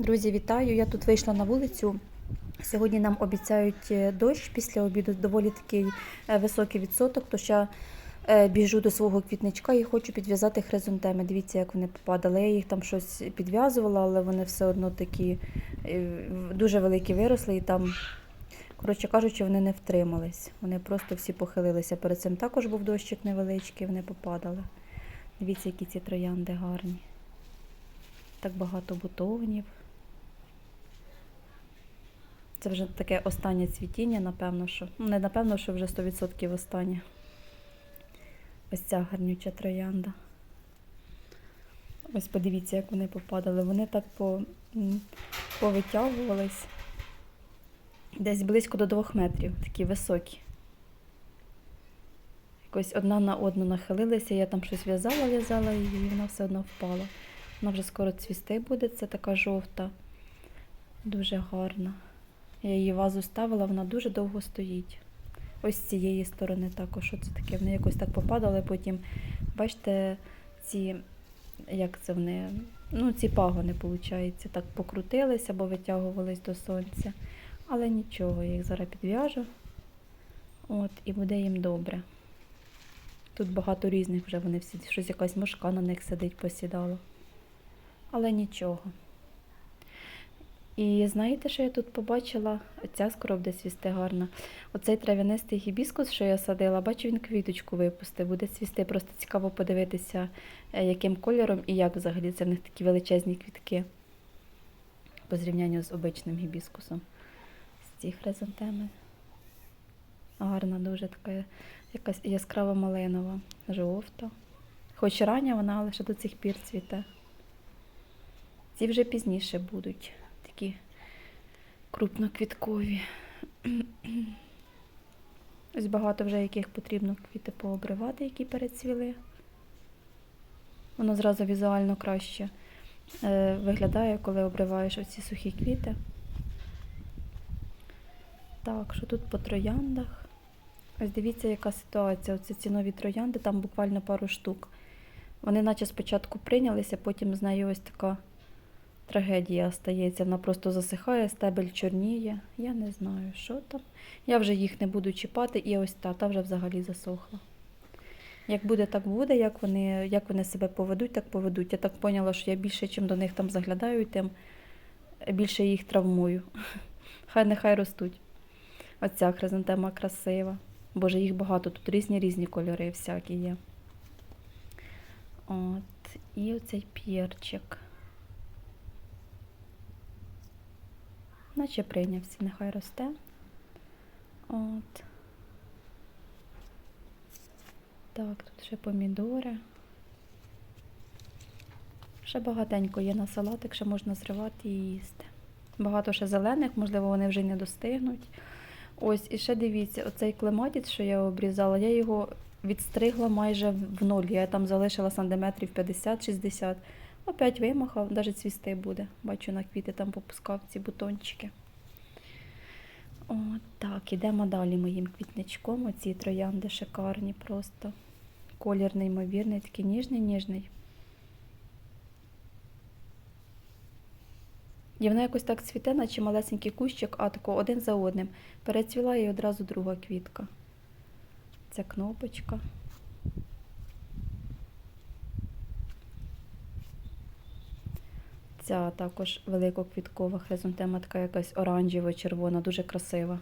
Друзі, вітаю! Я тут вийшла на вулицю. Сьогодні нам обіцяють е, дощ після обіду, доволі такий е, високий відсоток. Тож я е, біжу до свого квітничка і хочу підв'язати хризантеми. Дивіться, як вони попадали. Я їх там щось підв'язувала, але вони все одно такі дуже великі виросли і там, коротше кажучи, вони не втримались. Вони просто всі похилилися. Перед цим також був дощик невеличкий, вони попадали. Дивіться, які ці троянди гарні. Так багато бутонів. Це вже таке останнє цвітіння, напевно, що. Ну, не напевно, що вже 100% останнє. Ось ця гарнюча троянда. Ось подивіться, як вони попадали. Вони так по, повитягувались. Десь близько до двох метрів, такі високі. Якось одна на одну нахилилися, я там щось в'язала, в'язала, і вона все одно впала. Вона вже скоро цвісти буде, це така жовта, дуже гарна. Я її вазу ставила, вона дуже довго стоїть. Ось з цієї сторони також. Що це таке? Вони якось так попадали, потім, бачите, ці, як це вони, ну, ці пагони, виходить, так покрутилися, бо витягувались до сонця. Але нічого, я їх зараз підв'яжу. От, і буде їм добре. Тут багато різних вже вони всі, щось якась мошка на них сидить, посідала. Але нічого. І знаєте, що я тут побачила? Ця скоро буде цвісти гарно. Оцей трав'янистий гібіскус, що я садила, бачу, він квіточку випустив, буде цвісти. Просто цікаво подивитися, е, яким кольором і як взагалі це в них такі величезні квітки по зрівнянню з обичним гібіскусом. З ці хризантеми. Гарна, дуже така якась яскрава малинова, жовта. Хоч рання вона, ще до цих пір цвіте. Ці вже пізніше будуть такі крупноквіткові. Ось багато вже яких потрібно квіти пообривати, які перецвіли. Воно зразу візуально краще е, виглядає, коли обриваєш оці сухі квіти. Так, що тут по трояндах? Ось дивіться, яка ситуація. Оці ці нові троянди, там буквально пару штук. Вони наче спочатку прийнялися, потім з нею ось така трагедія стається. Вона просто засихає, стебель чорніє. Я не знаю, що там. Я вже їх не буду чіпати, і ось та, та вже взагалі засохла. Як буде, так буде, як вони, як вони себе поведуть, так поведуть. Я так поняла, що я більше, чим до них там заглядаю, тим більше їх травмую. Хай нехай ростуть. Оця хризантема красива. Боже, їх багато, тут різні різні кольори всякі є. От, і оцей п'єрчик. Наче прийнявся, нехай росте. От. Так, тут ще помідори. Ще багатенько є на салатик, ще можна зривати і їсти. Багато ще зелених, можливо, вони вже й не достигнуть. Ось, і ще дивіться, оцей клематіць, що я обрізала, я його відстригла майже в ноль. Я там залишила сантиметрів 50-60. Опять вимахав, навіть цвісти буде. Бачу, на квіти там попускав ці бутончики. От так, ідемо далі моїм квітничком. Оці троянди шикарні просто. Колір неймовірний, такий ніжний, ніжний. І вона якось так цвіте, наче малесенький кущик, а тако один за одним. Перецвіла і одразу друга квітка. Ця кнопочка. Ця також великоквіткова хризантема, така якась оранжево-червона, дуже красива.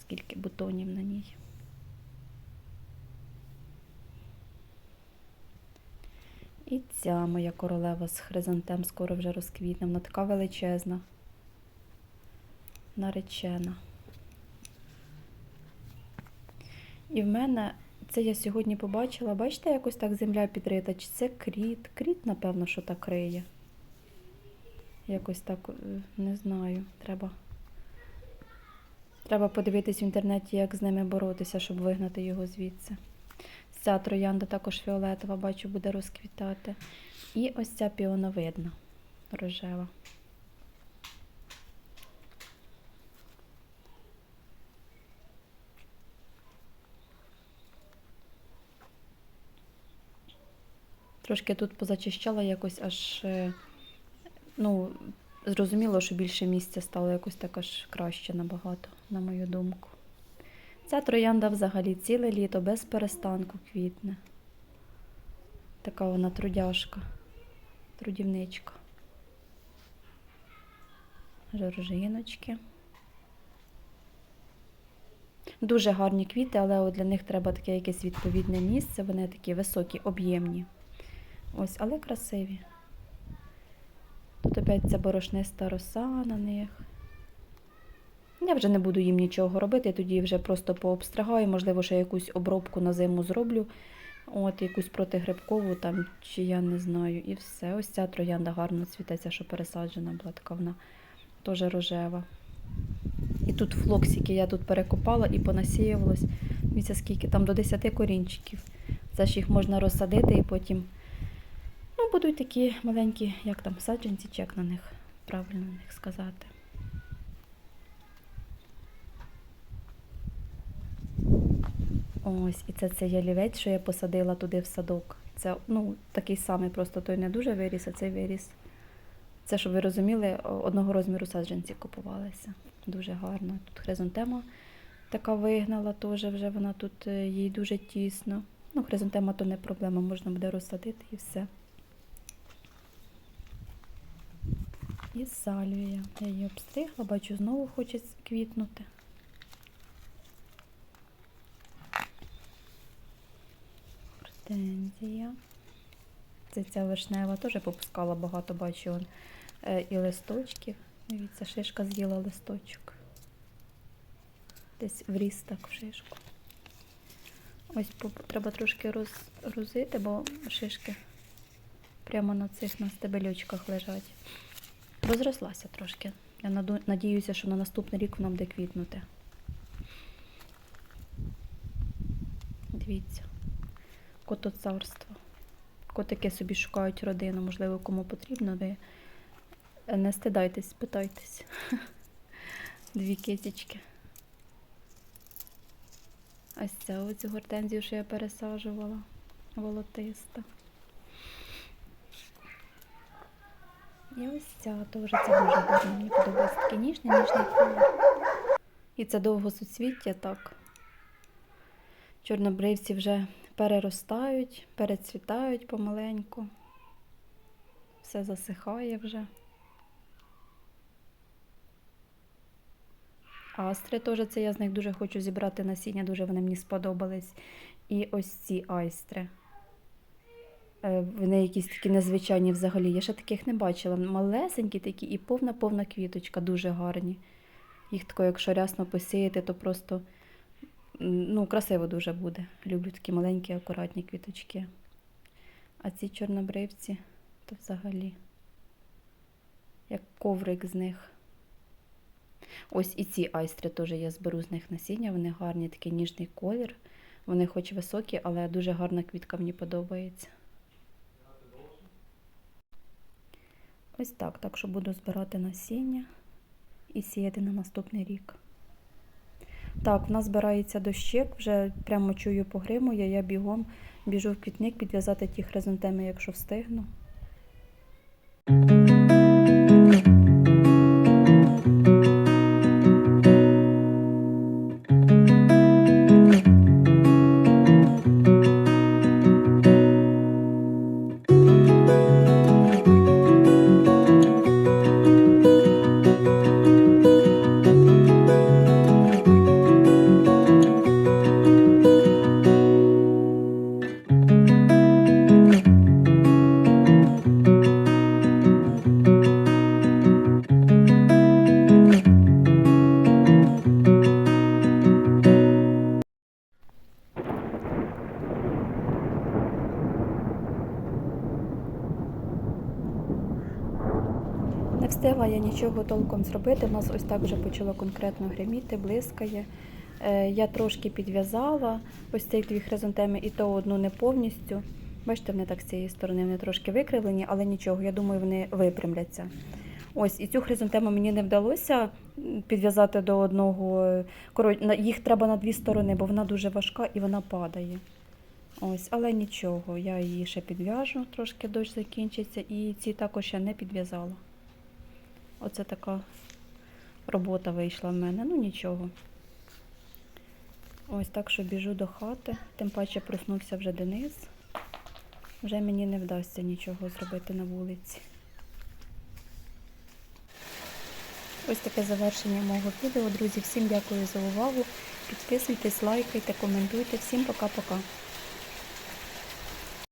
Скільки бутонів на ній. І ця моя королева з хризантем скоро вже розквітне. Вона така величезна, наречена. І в мене це я сьогодні побачила, бачите, якось так земля підрита, чи це кріт? Кріт, напевно, що так риє. Якось так, е, не знаю, треба. Треба подивитись в інтернеті, як з ними боротися, щоб вигнати його звідси. Ця троянда також фіолетова, бачу, буде розквітати. І ось ця піоновидна, рожева. Трошки тут позачищала якось аж е, ну, зрозуміло, що більше місця стало якось також краще набагато, на мою думку. Ця троянда взагалі ціле літо без перестанку квітне. Така вона трудяшка, трудівничка. Жоржиночки. Дуже гарні квіти, але для них треба таке якесь відповідне місце. Вони такі високі, об'ємні. Ось, але красиві. Тут опять ця борошниста роса на них. Я вже не буду їм нічого робити, тоді вже просто пообстригаю, можливо, ще якусь обробку на зиму зроблю. От, якусь протигрибкову там, чи я не знаю, і все. Ось ця троянда гарно цвітеться, що пересаджена була така вона теж рожева. І тут флоксики я тут перекопала і понасіювалось. Дивіться, скільки там до 10 корінчиків. Це ж їх можна розсадити і потім. Будуть такі маленькі, як там, саджанці, чи як на них, правильно на них сказати. Ось, і це цей ялівець, що я посадила туди в садок. Це ну, такий самий, просто той не дуже виріс, а цей виріс. Це, щоб ви розуміли, одного розміру саджанці купувалися. Дуже гарно. Тут хризантема така вигнала теж, вже вона тут е, їй дуже тісно. Ну, хризантема то не проблема, можна буде розсадити і все. І сальвія. Я її обстригла, бачу, знову хоче квітнути. Гортензія. Це ця вишнева теж попускала багато, бачу он, е, і листочків. Дивіться, шишка з'їла листочок. Десь вріс так в шишку. Ось треба трошки роз, розити, бо шишки прямо на цих на стебельочках лежать. Розрослася трошки. Я надіюся, що на наступний рік вона буде квітнути. Дивіться, котоцарство. Котики собі шукають родину, можливо, кому потрібно, ви не стидайтесь, питайтесь. Дві кисічки. Ось ця оцю гортензію, що я пересаджувала, волотиста. І ось ця теж це дуже гарно. Мені подобається такий ніжний, ніжний колір. І це довго суцвіття так. Чорнобривці вже переростають, перецвітають помаленьку. Все засихає вже. Астри теж це я з них дуже хочу зібрати насіння, дуже вони мені сподобались. І ось ці айстри. Е, Вони якісь такі незвичайні взагалі. Я ще таких не бачила. Малесенькі такі і повна-повна квіточка, дуже гарні. Їх тако, якщо рясно посіяти, то просто ну, красиво дуже буде. Люблю такі маленькі, акуратні квіточки. А ці чорнобривці, то взагалі, як коврик з них. Ось і ці айстри теж я зберу з них насіння. Вони гарні, такий ніжний колір. Вони хоч високі, але дуже гарна квітка мені подобається. Ось так. Так що буду збирати насіння і сіяти на наступний рік. Так, в нас збирається дощик, вже прямо чую погримує, я бігом біжу в квітник підв'язати ті хризантеми, якщо встигну. Не встигла я нічого толком зробити. У нас ось так вже почало конкретно гриміти, блискає. Е, Я трошки підв'язала ось ці дві хризантеми, і то одну не повністю. Бачите, вони так з цієї сторони вони трошки викривлені, але нічого, я думаю, вони випрямляться. Ось і цю хризантему мені не вдалося підв'язати до одного. е, їх треба на дві сторони, бо вона дуже важка і вона падає. Ось, але нічого, я її ще підв'яжу, трошки дощ закінчиться, і ці також я не підв'язала. Оце така робота вийшла в мене. Ну нічого. Ось так що біжу до хати, тим паче проснувся вже Денис. Вже мені не вдасться нічого зробити на вулиці. Ось таке завершення мого відео. Друзі, всім дякую за увагу. Підписуйтесь, лайкайте, коментуйте. Всім пока-пока.